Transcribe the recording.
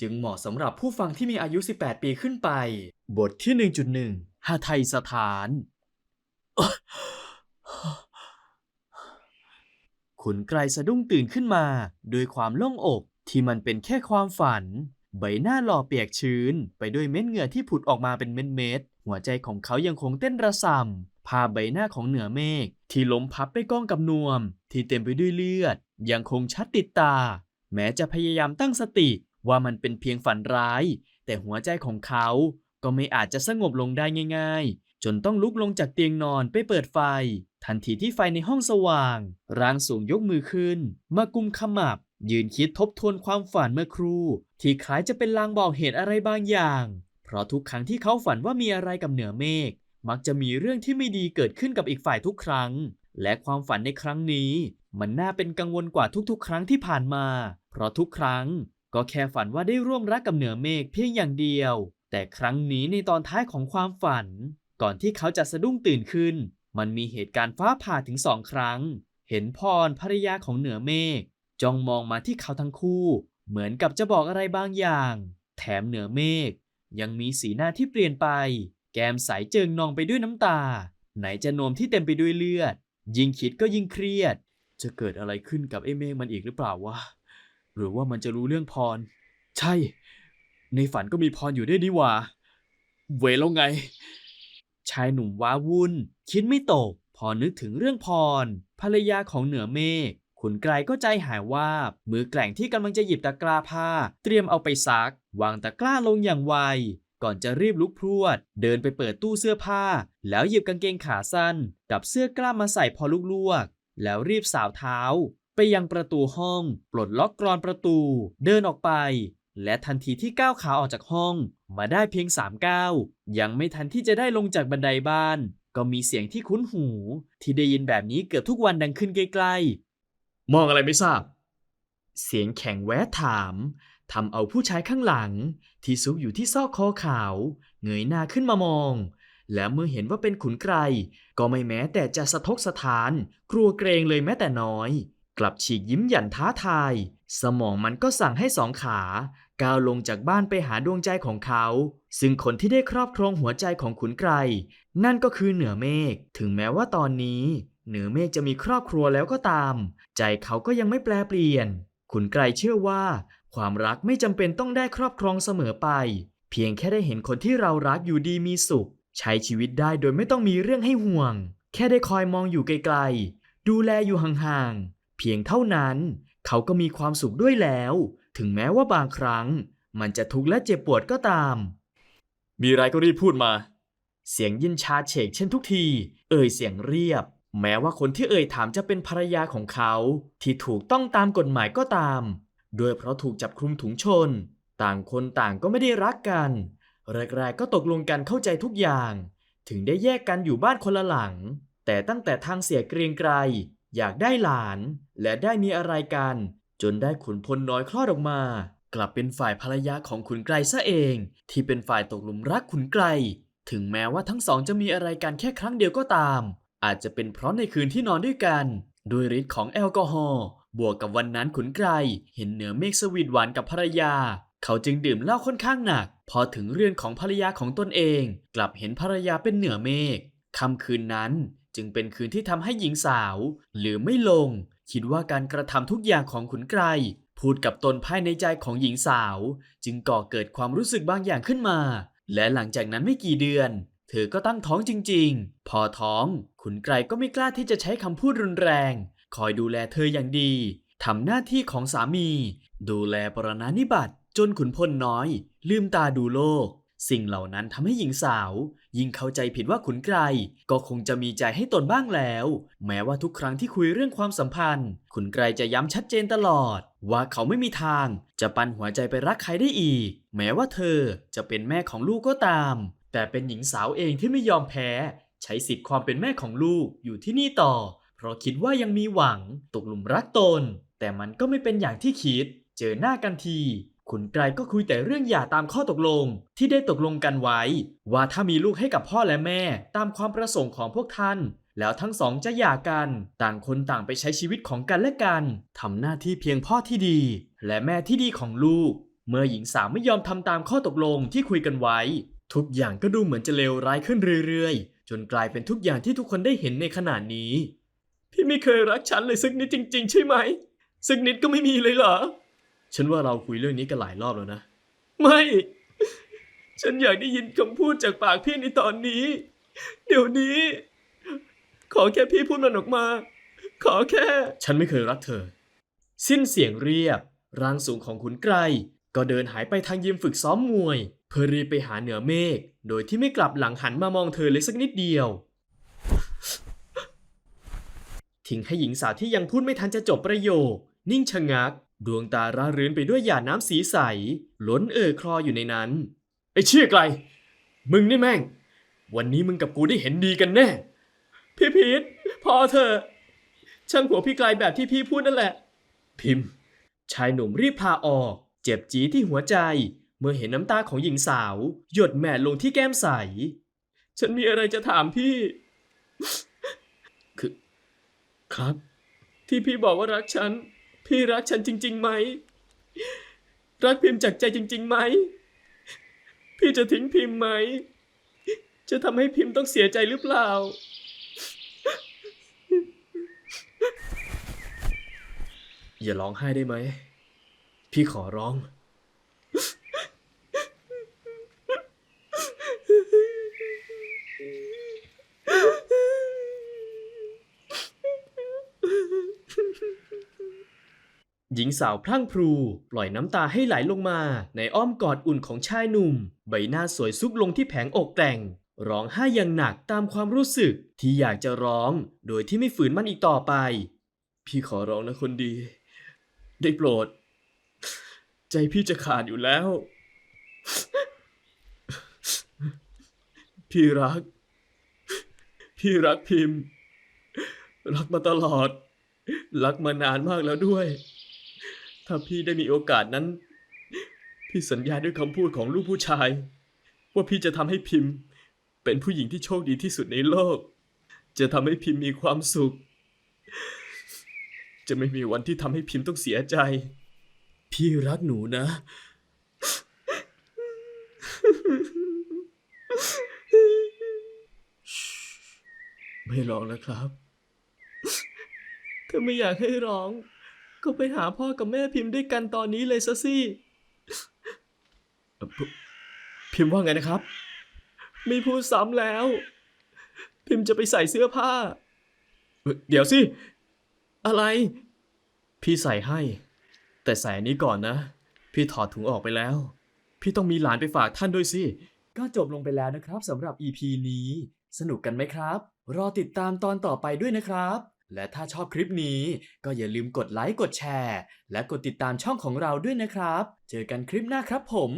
จึงเหมาะสำหรับผู้ฟังที่มีอายุ 18 ปีขึ้นไป บทที่ 1.1หาไทยสถานขุนไกรสะดุ้งตื่นขึ้นมาด้วยความโล่งอกที่มันเป็นแค่ความฝัน ใบหน้าหล่อเปียกชื้น ไปด้วยเม็ดเหงื่อที่ผุดออกมาเป็นเม็ดๆหัวใจของเขายังคงเต้นระส่ำภาพใบหน้าของเหนือเมฆที่ล้มพับไปกล้องกับนวม ที่เต็มไปด้วยเลือด ยังคงชัดติดตา แม้จะพยายามตั้งสติ ว่ามันเป็นเพียงฝันร้าย แต่หัวใจของเขาก็ไม่อาจจะสงบลงได้ง่าย ๆ จนต้องลุกลงจากเตียงนอนไปเปิดไฟ ทันทีที่ไฟในห้องสว่าง ร่างสูงยกมือขึ้น มากุมขมับ ยืนคิดทบทวนความฝันเมื่อครู่ ที่คล้ายจะเป็นลางบอกเหตุอะไรบางอย่าง เพราะทุกครั้งที่เขาฝันว่ามีอะไรกับเหนือเมฆมักจะมีเรื่องที่ไม่ดีเกิดขึ้นกับอีกฝ่ายทุกครั้ง และความฝันในครั้งนี้ มันน่าเป็นกังวลกว่าทุกๆ ครั้งที่ผ่านมา เพราะทุกครั้ง ก็แค่ฝันว่าได้ร่วมรักกับเหนือเมฆเพียงอย่างเดียว แต่ครั้งนี้ในตอนท้ายของความฝัน ก่อนที่เขาจะสะดุ้งตื่นขึ้น มันมีเหตุการณ์ฟ้าผ่าถึงสองครั้ง เห็นพรภรรยาของเหนือเมฆจ้องมองมาที่เขาทั้งคู่ เหมือนกับจะบอกอะไรบางอย่าง แถมเหนือเมฆยังมีสีหน้าที่เปลี่ยนไป แก้มใสเจิงนองไปด้วยน้ำตา ไหนจะนมที่เต็มไปด้วยเลือด ยิ่งคิดก็ยิ่งเครียด จะเกิดอะไรขึ้นกับไอ้เมฆมันอีกหรือเปล่าวะ หรือว่ามันจะรู้เรื่องพร ใช่ ในฝันก็มีพรอยู่ด้วยนี่ว่า เวรแล้วไง ชายหนุ่มว้าวุ่น คิดไม่ตก พอนึกถึงเรื่องพร ภรรยาของเหนือเมฆขุนไกรก็ใจหายวาบ มือแกล่งที่กำลังจะหยิบตะกร้าผ้า เตรียมเอาไปซัก วางตะกร้าลงอย่างไว ก่อนจะรีบลุกพรวด เดินไปเปิดตู้เสื้อผ้า แล้วหยิบกางเกงขาสั้น กับเสื้อกล้ามมาใส่พอลูกลวก แล้วรีบสาวเท้า ไปยังประตูห้อง ปลดล็อกกรอนประตู เดินออกไป และทันทีที่ก้าวขาออกจากห้อง มาได้เพียงสามก้าวยังไม่ทันที่จะได้ลงจากบันไดบ้าน ก็มีเสียงที่คุ้นหู ที่ได้ยินแบบนี้เกือบทุกวันดังขึ้นใกล้ๆ มองอะไรไม่ทราบ เสียงแข็งแวะถามทำเอาผู้ชายข้างหลัง ที่ซุกอยู่ที่ซอกคอขาว เงยหน้าขึ้นมามอง และเมื่อเห็นว่าเป็นขุนไกรก็ไม่แม้แต่จะสะทกสถาน กลัวเกรงเลยแม้แต่น้อย กลับฉีกยิ้มหยันท้าทาย สมองมันก็สั่งให้สองขา ก้าวลงจากบ้านไปหาดวงใจของเขา ซึ่งคนที่ได้ครอบครองหัวใจของขุนไกรนั่นก็คือเหนือเมฆถึงแม้ว่าตอนนี้ เหนือเมฆจะมีครอบครัวแล้วก็ตาม ใจเขาก็ยังไม่แปลเปลี่ยน ขุนไกรเชื่อว่า ความรักไม่จำเป็นต้องได้ครอบครองเสมอไป เพียงแค่ได้เห็นคนที่เรารักอยู่ดีมีสุข ใช้ชีวิตได้โดยไม่ต้องมีเรื่องให้ห่วง แค่ได้คอยมองอยู่ไกลๆดูแลอยู่ห่างๆ เพียงเท่านั้น เขาก็มีความสุขด้วยแล้ว ถึงแม้ว่าบางครั้ง มันจะทุกข์และเจ็บปวดก็ตาม มีอะไรก็รีบพูดมา เสียงยินชาเฉกเช่นทุกที เอ่ยเสียงเรียบ แม้ว่าคนที่เอ่ยถามจะเป็นภรรยาของเขา ที่ถูกต้องตามกฎหมายก็ตามโดยเพราะถูกจับคลุมถุงชน ต่างคนต่างก็ไม่ได้รักกันแรกๆก็ตกลงกันเข้าใจทุกอย่าง ถึงได้แยกกันอยู่บ้านคนละหลัง แต่ตั้งแต่ทางเสียเกรียงไกร อยากได้หลานและได้มีอะไรกัน จนได้ขุนพลน้อยคลอดออกมา กลับเป็นฝ่ายภรรยาของขุนไกรซะเอง ที่เป็นฝ่ายตกหลุมรักขุนไกรถึงแม้ว่าทั้งสองจะมีอะไรกันแค่ครั้งเดียวก็ตาม อาจจะเป็นเพราะในคืนที่นอนด้วยกันด้วยฤทธิ์ของแอลกอฮอล์บวกกับวันนั้นขุนไกรเห็นเหนือเมฆสวีทหวานกับภรรยา เขาจึงดื่มเหล้าค่อนข้างหนัก พอถึงเรื่อนของภรรยาของตนเอง กลับเห็นภรรยาเป็นเหนือเมฆค่ำคืนนั้น จึงเป็นคืนที่ทำให้หญิงสาวหรือไม่ลง คิดว่าการกระทำทุกอย่างของขุนไกรพูดกับตนภายในใจของหญิงสาว จึงก่อเกิดความรู้สึกบางอย่างขึ้นมา และหลังจากนั้นไม่กี่เดือน เธอก็ตั้งท้องจริง ๆ พอท้องขุนไกรก็ไม่กล้าที่จะใช้คำพูดรุนแรง คอยดูแลเธออย่างดีทำหน้าที่ของสามี ดูแลปรณานิบัติจนขุนพลน้อย ลืมตาดูโลก สิ่งเหล่านั้นทำให้หญิงสาว ยิ่งเข้าใจผิดว่าขุนไกรก็คงจะมีใจให้ตนบ้างแล้ว แม้ว่าทุกครั้งที่คุยเรื่องความสัมพันธ์ ขุนไกรจะย้ำชัดเจนตลอด ว่าเขาไม่มีทาง จะปันหัวใจไปรักใครได้อีก แม้ว่าเธอจะเป็นแม่ของลูกก็ตาม แต่เป็นหญิงสาวเองที่ไม่ยอมแพ้ ใช้สิทธิ์ความเป็นแม่ของลูกอยู่ที่นี่ต่อ เพราะคิดว่ายังมีหวังตกหลุมรักตน แต่มันก็ไม่เป็นอย่างที่คิด เจอหน้ากันที ขุนไกรก็คุยแต่เรื่องหย่าตามข้อตกลงที่ได้ตกลงกันไว้ ว่าถ้ามีลูกให้กับพ่อและแม่ตามความประสงค์ของพวกท่าน แล้วทั้งสองจะหย่ากัน ต่างคนต่างไปใช้ชีวิตของกันและกันทำหน้าที่เพียงพ่อที่ดี และแม่ที่ดีของลูก เมื่อหญิงสาวไม่ยอมทำตามข้อตกลงที่คุยกันไว้ ทุกอย่างก็ดูเหมือนจะเลวร้ายขึ้นเรื่อยๆ จนกลายเป็นทุกอย่างที่ทุกคนได้เห็นในขณะนี้ พี่ไม่เคยรักฉันเลยสักนิดจริง ๆ ใช่ไหมสักนิดก็ไม่มีเลยเหรอ ฉันว่าเราคุยเรื่องนี้กันหลายรอบแล้วนะ ไม่ ฉันอยากได้ยินคำพูดจากปากพี่ในตอนนี้ เดี๋ยวนี้ ขอแค่พี่พูดมันออกมา ขอแค่ ฉันไม่เคยรักเธอ สิ้นเสียงเรียบ ร่างสูงของขุนไกรก็เดินหายไปทางยิมฝึกซ้อมมวย เพื่อรีบไปหาเหนือเมฆโดยที่ไม่กลับหลังหันมามองเธอเลยสักนิดเดียว ทิ้งให้หญิงสาวที่ยังพูดไม่ทันจะจบประโยค นิ่งชะงัก ดวงตาร่าเรือนไปด้วยหยาดน้ำสีใส ล้นเอ่อคลออยู่ในนั้น ไอ้เชี่ยไกล มึงนี่แม่ง วันนี้มึงกับกูได้เห็นดีกันแน่ พี่พีทพอเถอะช่างหัวพี่ไกลแบบที่พี่พูดนั่นแหละ พิมพ์ ชายหนุ่มรีบพาออก เจ็บจีที่หัวใจ เมื่อเห็นน้ำตาของหญิงสาว หยดแหม่ลงที่แก้มใส ฉันมีอะไรจะถามพี่ คือ ครับ ที่พี่บอกว่ารักฉัน พี่รักฉันจริง ๆ ไหม รักพิมพ์จากใจจริง ๆ ไหม พี่จะทิ้งพิมพ์ไหม จะทำให้พิมพ์ต้องเสียใจหรือเปล่า อย่าร้องไห้ได้ไหม พี่ขอร้อง หญิงสาวพลั่งพรูปล่อยน้ำตาให้ไหลลงมา ในอ้อมกอดอุ่นของชายหนุ่ม ใบหน้าสวยซุกลงที่แผงอกแต่ง ร้องไห้อย่างหนักตามความรู้สึกที่อยากจะร้อง โดยที่ไม่ฝืนมันอีกต่อไป พี่ขอร้องนะคนดี ได้โปรด ใจพี่จะขาดอยู่แล้ว พี่รัก พี่รักพิมพ์ รักมาตลอด รักมานานมากแล้วด้วย ถ้าพี่ได้มีโอกาสนั้น พี่สัญญาด้วยคำพูดของลูกผู้ชาย ว่าพี่จะทำให้พิมพ์ เป็นผู้หญิงที่โชคดีที่สุดในโลก จะทำให้พิมพ์มีความสุข จะไม่มีวันที่ทำให้พิมพ์ต้องเสียใจ พี่รักหนูนะ ไม่ร้องนะครับถ้าไม่อยากให้ร้อง ก็ไปหาพ่อกับแม่พิมพ์ด้วยกันตอนนี้เลยซะสิเอ่อพพิมพ์ว่าไงนะครับ ไม่พูดซ้ำแล้ว พิมพ์จะไปใส่เสื้อผ้าเอ่อเดี๋ยวสิ อะไร พี่ใส่ให้ แต่ใส่อันนี้ก่อนนะ พี่ถอดถุงออกไปแล้ว พี่ต้องมีหลานไปฝากท่านด้วยสิ ก็จบลงไปแล้วนะครับสำหรับ EP นี้ สนุกกันไหมครับ รอติดตามตอนต่อไปด้วยนะครับ และถ้าชอบคลิปนี้ก็อย่าลืมกดไลค์กดแชร์ และกดติดตามช่องของเราด้วยนะครับ เจอกันคลิปหน้าครับผม